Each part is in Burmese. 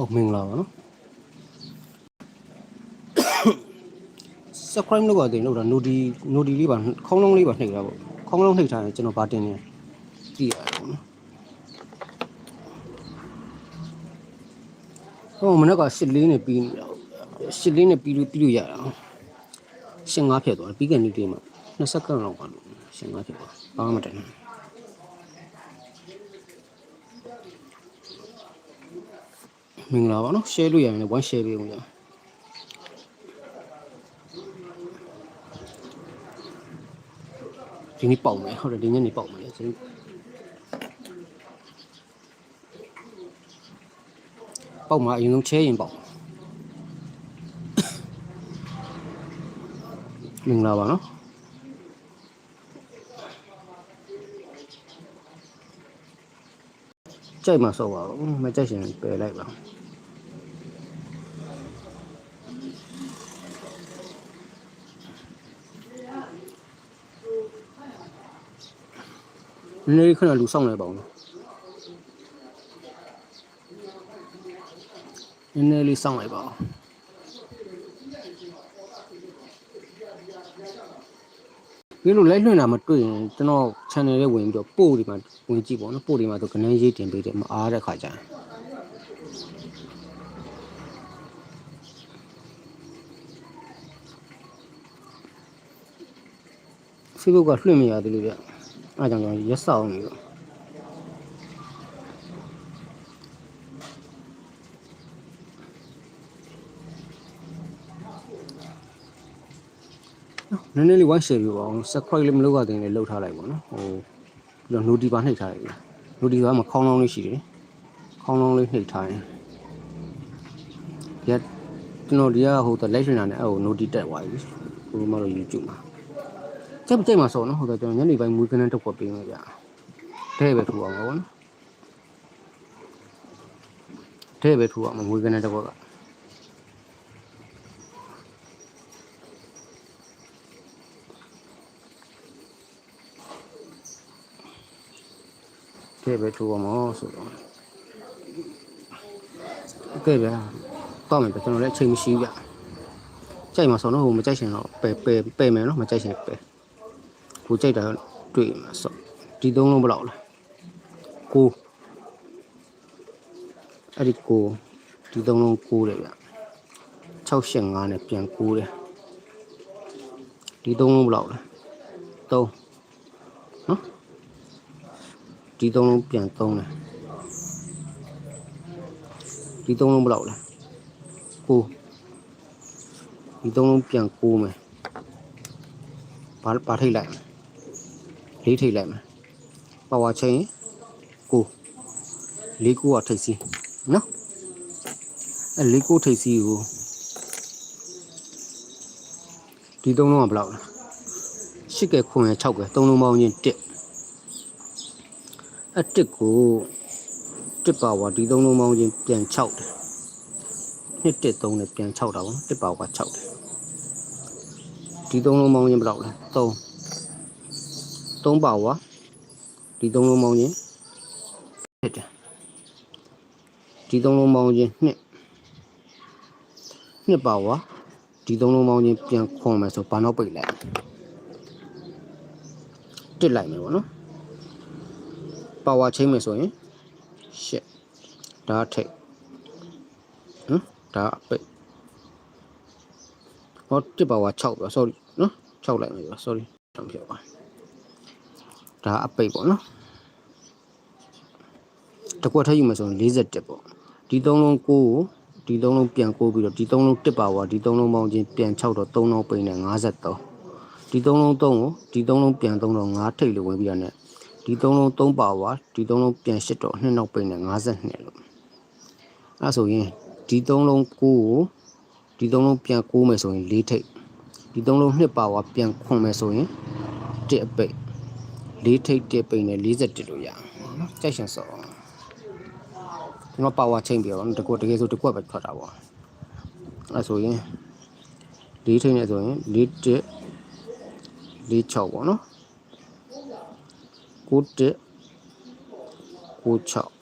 ဟုတ်မင်္ဂလာပါနော် subscribe လုပ်ရတယ်လို့တော့ nodi nodi လေးပါခေါင်းလုံးလေးပါနှိပ်တာပေါ့ခေါင်းလုံးနှိပ်ထားရင်ကျွန်တော်ဗာတင်နေကြည့်ရတယ်ပေါ့နော်ဟိုမနေ့ကရှစ်လေးနဲ့ပြီးနေတာရှစ်လေးနဲ့ပြီးလို့ပြီးလို့ရတာရှင်းငါးဖြစ်သွားတယ်ပြီးကနေဒီမှာ20စက္ကန့်လောက်ပါလို့ရှင်းငါးဖြစ်သွားဘာမှမတန်ဘူး မင်္ဂလာပါနော် share လို့ရရင်လည်း one share ပေးဦးရအောင်ဒီနေ့ပေါက်မယ်ဟုတ်တယ်ဒီညနေပေါက်မယ်ကျွန်တော်ပေါက်မှာအရင်ဆုံးချဲရင်ပေါက်မင်္ဂလာပါနော်ကြိုက်မှာစောပါဘူးမကြိုက်ရင်ပယ်လိုက်ပါ နည်းနည်းခဏလူဆောင်လိုက်ပါဦးနော်နည်းနည်းလေးဆောင်လိုက်ပါဦးဒီလိုလိုက်လွှင့်တာမတွေ့ရင်ကျွန်တော် channel လေးဝင်ပြီးတော့ပို့ဒီမှာဝင်ကြည့်ပေါ့နော်ပို့ဒီမှာတော့ကနန်းရေးတင်ပေးတယ်မအားတဲ့ခါကျရင်ဖေ့ဘုတ်ကလွှင့်မရသေးလို့ဗျ အဲဒါကြောင့်ကျွန်တော်ရက်စောင်းနေတော့နည်းနည်းလေး one share ပြပါအောင် subscribe လေးမလုပ်ရသေးရင်လည်းလုပ်ထားလိုက်ပါနော်ဟိုပြီးတော့ noti ပါနှိပ်ထားလိုက်ပြီ noti ကမှခေါင်းလောင်းလေးရှိတယ်ခေါင်းလောင်းလေးနှိပ်ထားရင်ဒီကကျွန်တော်ဒီကဟိုတလက်ရှင်နာနဲ့အဲ့ဟို noti တက်သွားပြီဟိုမှတော့ YouTube မှာ ကြိတ်ကြိတ်မှာစော်နော်ဟိုတော့ကျွန်တော်ညနေပိုင်းမွေးကန်းတစ်ခွက်ပေးမယ်ဗျာတဲ့ပဲထူအောင်ပါဘောနော်တဲ့ပဲထူအောင်မွေးကန်းတစ်ခွက်ကတဲ့ပဲထူအောင်မောဆိုတော့ကဲဗျာတော့မယ်ကျွန်တော်လည်းအချိန်မရှိဘူးဗျာကြိုက်မှာစော်နော်ဟိုမကြိုက်ရှင်တော့ပယ်ပယ်ပယ်မယ်နော်မကြိုက်ရှင်ပယ် ကိုကြိုက်တာတွေ့မှာစော့ဒီသုံးလုံးဘယ်လောက်လဲကိုအဲ့ဒီကိုဒီသုံးလုံးကိုတယ်ဗျ685နဲ့ပြန်ကိုတယ်ဒီသုံးလုံးဘယ်လောက်လဲ3နော်ဒီသုံးလုံးပြန်3တယ်ဒီသုံးလုံးဘယ်လောက်လဲကိုဒီသုံးလုံးပြန်ကိုမယ်ဘာဘာထိတ်လိုက်မလဲ လေးထိတ်လိုက်မယ်ပါဝါချင်းကိုလေးကိုကထိတ်စီနော်အဲလေးကိုထိတ်စီကိုဒီသုံးလုံးကဘယ်လောက်လဲရှစ်ကဲခွန်ရ6ကဲသုံးလုံးပေါင်းချင်း1အဲ1ကို1ပါဝါဒီသုံးလုံးပေါင်းချင်းပြန်6တယ်နှစ်1 3နဲ့ပြန်6တာပေါ့1ပါဝါ6တယ်ဒီသုံးလုံးပေါင်းချင်းဘယ်လောက်လဲ3 သုံးပါဝါဒီသုံးလုံးပေါင်းချင်းဖြစ်တယ်ဒီသုံးလုံးပေါင်းချင်းနှစ်နှစ်ပါဝါဒီသုံးလုံးပေါင်းချင်းပြန်ခွန်မယ်ဆိုဘာနောက်ပိတ်လိုက်တစ်လိုက်မယ်ပေါ့နော်ပါဝါချင်းမယ်ဆိုရင်ရှစ်ဒါထိတ်ဟမ်ဒါအပိတ်ဟောတစ်ပါဝါ6ပဲ sorry နော်6လိုက်မယ်ပြော sorry တောင်ဖြစ်ပါ ဒါအပိတ်ပေါ့နော်တကွက်ထည့်ယူမယ်ဆိုရင်41ပေါ့ဒီသုံးလုံးကိုဒီဒီသုံးလုံးပြန်ကိုပြီးတော့ဒီသုံးလုံးတစ်ပါဝါဒီသုံးလုံးပေါင်းချင်းပြန်6တော့3လုံးပိန်နဲ့53ဒီသုံးလုံး3ကိုဒီသုံးလုံးပြန်3တော့5ထိတ်လို့ဝင်ပြီးတော့ねဒီသုံးလုံး3ပါဝါဒီသုံးလုံးပြန်8တော့2နောက်ပိန်နဲ့52လို့အဲဆိုရင်ဒီသုံးလုံး9ကိုဒီသုံးလုံးပြန်9မယ်ဆိုရင်4ထိတ်ဒီသုံးလုံး2ပါဝါပြန်ခွန်မယ်ဆိုရင်1အပိတ် 4ထိတ်1ပိန်နဲ့41လို့ရအောင်နော်ကြိုက်ရှင်စောကျွန်တော်ပါဝါချိန်ပြတော့တကွတကယ်ဆိုတကွပဲထွက်တာပေါ့အဲဆိုရင်4ထိတ်နဲ့ဆိုရင်4 1 4 6ပေါ့နော်9 1 9 6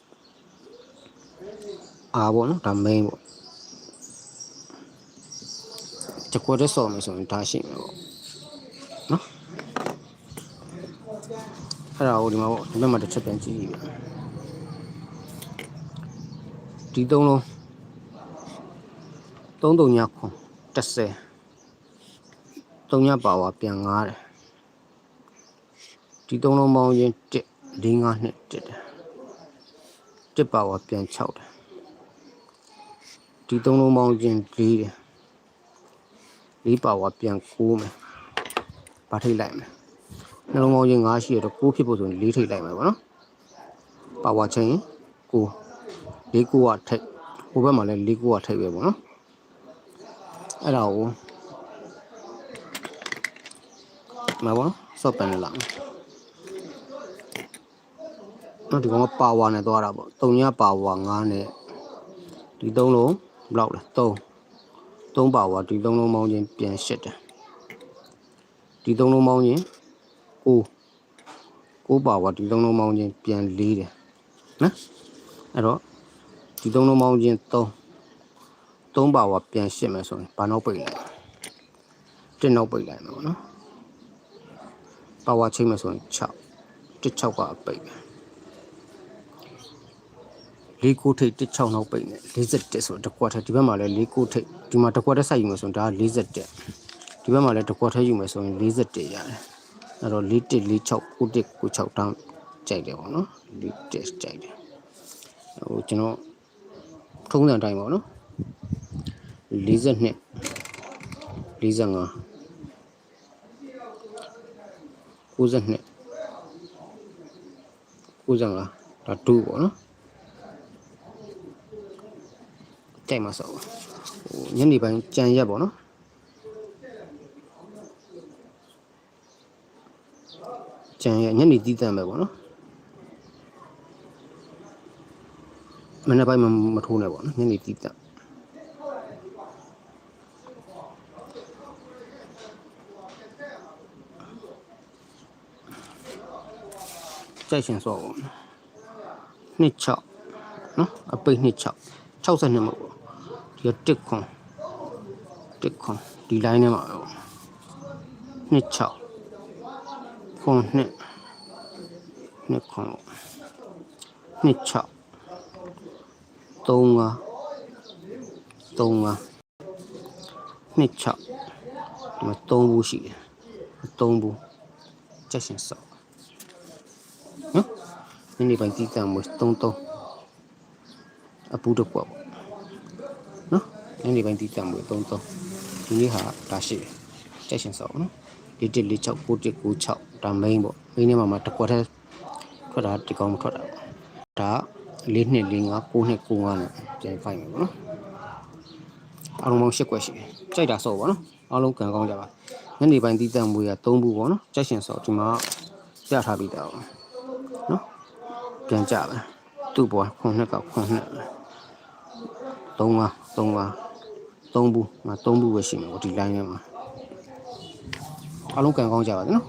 အာပေါ့နော်ဒါ main ပေါ့တကွတဲ့စော်မယ်ဆိုရင်ဒါရှိမယ်ပေါ့နော် အဲ့ဒါကိုဒီမှာပေါ့ဒီဘက်မှာတစ်ချက်ပြန်ကြည့်ကြည့်ဗျဒီသုံးလုံးသုံးတုံညခွန်30တုံညပါဝါပြန်9တယ်ဒီသုံးလုံးပေါင်းရင်1 4 5နှစ်1တယ်1ပါဝါပြန်6တယ်ဒီသုံးလုံးပေါင်းရင်4တယ်4ပါဝါပြန်9မယ်ဘာထိတ်လိုက်မယ် နှလုံးပေါင်းရင်9ရှိရတော့9ဖြစ်ဖို့ဆိုရင်4ထိတ်လိုက်မယ်ပေါ့နော်ပါဝါချင်း9 4 9ကထိတ်ဟိုဘက်မှာလည်း4 9ကထိတ်ပဲပေါ့နော်အဲ့ဒါကိုမဘောစော့ပန်လာနော်ဒီကောင်ကပါဝါနဲ့သွားတာပေါ့တုံညပါဝါ9နဲ့ဒီသုံးလုံးဘလောက်လဲ3 3ပါဝါဒီသုံးလုံးပေါင်းချင်းပြန်ရှစ်တယ်ဒီသုံးလုံးပေါင်းချင်း 9 9ပါဝါဒီသုံးလုံးပေါင်းချင်းပြန်4တယ်နော်အဲ့တော့ဒီသုံးလုံးပေါင်းချင်း3 3ပါဝါပြန်ရှစ်မယ်ဆိုရင်ဘာနောက်ပိတ်လိုက်တစ်နောက်ပိတ်လိုက်မယ်ပေါ့နော်ပါဝါချိန်မယ်ဆိုရင်6တစ်6ကအပိတ်ပဲလေးကိုထိတ်တစ်6နောက်ပိတ်နေ41ဆိုတော့တကွက်ထဲဒီဘက်မှာလည်းလေးကိုထိတ်ဒီမှာတကွက်ထဲစိုက်ယူမယ်ဆိုရင်ဒါက41ဒီဘက်မှာလည်းတကွက်ထဲယူမယ်ဆိုရင်41ရတယ် အဲ့တော့41 46 91 96တောင်းကြိုက်တယ်ပေါ့နော်41ကြိုက်တယ်ဟိုကျွန်တော်ထုံးစံအတိုင်းပေါ့နော်42 45 92 95ဒါ2ပေါ့နော်ကြိုက်မှာစောဟိုညနေပိုင်းကြံရက်ပေါ့နော် ကြံရက်ညနေတီးတန့်ပဲပေါ့နော်မနေ့ပိုင်းမမထိုးနဲ့ပေါ့နော်ညနေတီးတန့်ကြိုက်ရှင်စောပေါ့နှစ်6နော်အပိတ်နှစ်6 62မဟုတ်ဘူးဒီကတစ်ခွန်တစ်ခွန်ဒီ line ထဲမှာပဲပေါ့နှစ်6 ခွန်နှစ်နှစ်ခွန်ပေါ့နှစ်6 3 5 3 5နှစ်6ဒီမှာ3ဘူးရှိတယ်3ဘူးချက်ရှင်စောနော်ဒီနေ့ပိုင်းတည်တံမွေး3 3အပူတစ်ကွက်ပေါ့နော်ညနေပိုင်းတီးတံမွေ33ဒီနေ့ဟာဒါရှိတယ်ကြိုက်ရှင်စောပေါ့နော် 4146 9196ဒါ main ပေါ့ main ထဲမှာမှာတစ်ကွက်ထဲထွက်တာဒီကောင်မထွက်တာဒါ4နှစ်4 5 9နှစ်9 5နဲ့ပြန်ဖိုင်မယ်ပေါ့နော်အားလုံးပေါင်း10ကွက်ရှိတယ်ကြိုက်တာစောပေါ့နော်အားလုံးကန်ကောင်းကြပါညနေပိုင်းတီးတံမွေက3ဘူးပေါ့နော်ကြိုက်ရှင်စောဒီမှာပြထားပြီးသားပေါ့နော်ပြန်ကြပါသူ့ဘောခုနှစ်ကခုနှစ်3ပါ3ပါ3ဘူးငါ3ဘူးပဲရှိမှာဒီ line ထဲမှာ အားလုံးကန်ကောင်းကြပါစေနော်